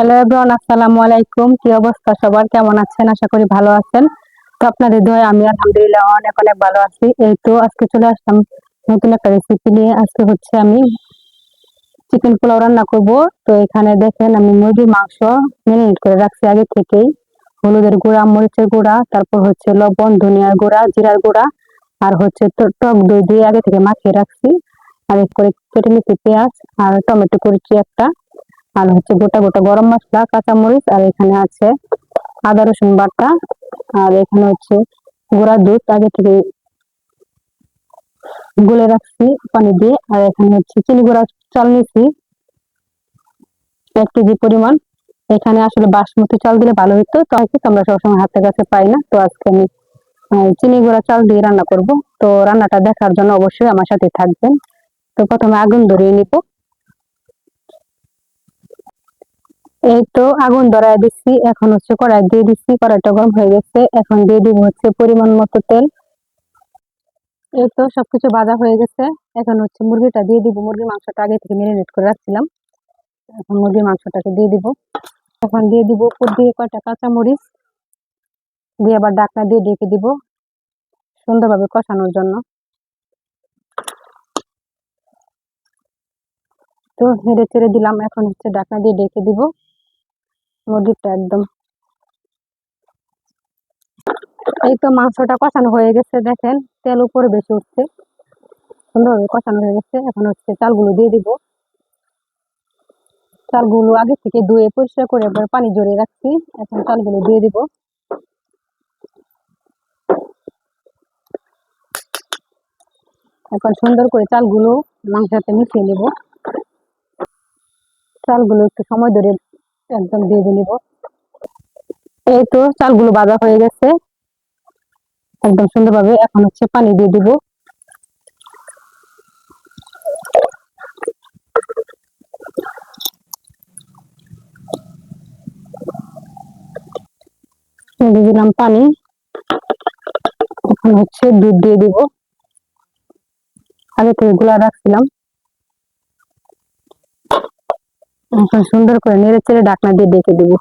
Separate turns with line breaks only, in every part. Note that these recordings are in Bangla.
হ্যালো এভরিওয়ান আসসালামু আলাইকুম। কি অবস্থা সবার? কেমন আছেন? আশা করি ভালো আছেন। তো আপনাদের আমি আলহামদুলিল্লাহ অনেক অনেক ভালো আছি। এই তো আজকে চলে আসলাম নতুন একটা রেসিপি নিয়ে। আজকে হচ্ছে আমি চিকেন পোলাও রান্না করব। তো এখানে দেখেন আমি মুরগির মাংস মেরিনেট করে রাখছি আগে থেকেই। হলুদের গুঁড়া, মরিচের গুঁড়া, তারপর হচ্ছে লবণ, ধনিয়ার গুঁড়া, জিরার গুঁড়া, আর হচ্ছে টক দই দিয়ে আগে থেকে মাখিয়ে রাখছি। আর করে কেটে নিচ্ছি পেঁয়াজ আর টমেটো কুচি একটা। আর হচ্ছে গোটা গোটা গরম মশলা, কাঁচামরিচ, আর এখানে আছে আদা, রসুন বাটা, আর এখানে হচ্ছে গুঁড়া দুধ। আগে থেকে গুলে রাখছি পানি দিয়ে। আর এখানে হচ্ছে চিনি গুঁড়া চাল নিছি এক কেজি পরিমাণ। এখানে আসলে বাসমতি চাল দিলে ভালো হতো তো আজকে তো আমরা সবসময় হাতের কাছে পাই না। তো আজকে আমি চিনি গুঁড়া চাল দিয়ে রান্না করব। তো রান্নাটা দেখার জন্য অবশ্যই আমার সাথে থাকবেন। তো প্রথমে আগুন ধরিয়ে নিব। এই তো আগুন ধরায় দিচ্ছি এখন হচ্ছে কড়াই দিয়ে দিচ্ছি কড়াইটা গরম হয়ে গেছে। এখন দিয়ে দিব হচ্ছে পরিমাণ মতো তেল। এই তো সবকিছু ভাজা হয়ে গেছে। এখন হচ্ছে মুরগিটা দিয়ে দিব। মুরগির মাংসটা আগে থেকে মেরিনেট করে রাখছিলাম। এখন মুরগির মাংসটাকে দিয়ে দিব। এখন দিয়ে দিব উপর দিয়ে কয়টা কাঁচামরিচ। দিয়ে আবার ডাকনা দিয়ে ডেকে দিব সুন্দরভাবে কষানোর জন্য। তো নেড়ে চেড়ে দিলাম। এখন হচ্ছে ডাকনা দিয়ে ডেকে দিব। মুরগিটা একদম। এই তো মাংসটা কষানো হয়ে গেছে, দেখেন। তেল উপরে বেশি উঠছে। সুন্দরভাবে কষানো হয়ে গেছে। এখন হচ্ছে চালগুলো দিয়ে দিব। চালগুলো আগে থেকে ধুয়ে পরিষ্কার করে এবার পানি জড়িয়ে রাখছি। এখন চালগুলো দিয়ে দিব। এখন সুন্দর করে চালগুলো সাথে মিশিয়ে নেব। চালগুলো একটু সময় ধরে একদম ভেজে নিব। এই তো চালগুলো ভাজা হয়ে গেছে। একদম সুন্দরভাবে এখন হচ্ছে পানি দিয়ে দিব। দিয়ে দিলাম পানি। এখন হচ্ছে দুধ দিয়ে দিব। আগে থেকে গুলা রাখছিলাম এখন সুন্দর করে নেড়ে চেড়ে ডাকনা দিয়ে ডেকে দিব।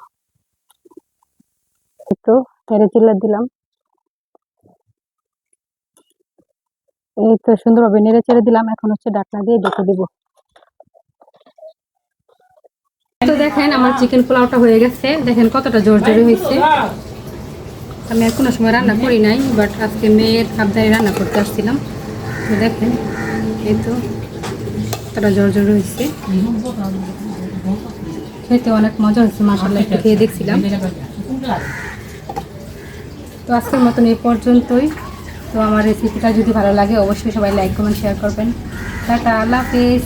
একটু নেড়ে চেড়ে দিলাম। এই তো সুন্দরভাবে নেড়ে চেড়ে দিলাম, এখন হচ্ছে ডাকনা দিয়ে ডেকে দিব। তো দেখেন আমার চিকেন পোলাওটা হয়ে গেছে। দেখেন কতটা জোর জোরে হয়েছে। আমি কোনো সময় রান্না করি নাই বাট আজকে মেয়ের আবদারে রান্না করতে আসছিলাম। তো দেখেন, এই তো কতটা জোর জোর হয়েছে। খেতে অনেক মজা হয়েছে মাসাল্লাহ একটু খেয়ে দেখছিলাম। তো আজকের মতন এই পর্যন্তই। তো আমার রেসিপিটা যদি ভালো লাগে, অবশ্যই সবাই লাইক কমেন্ট শেয়ার করবেন। টাটা, আল্লাহ হাফেজ।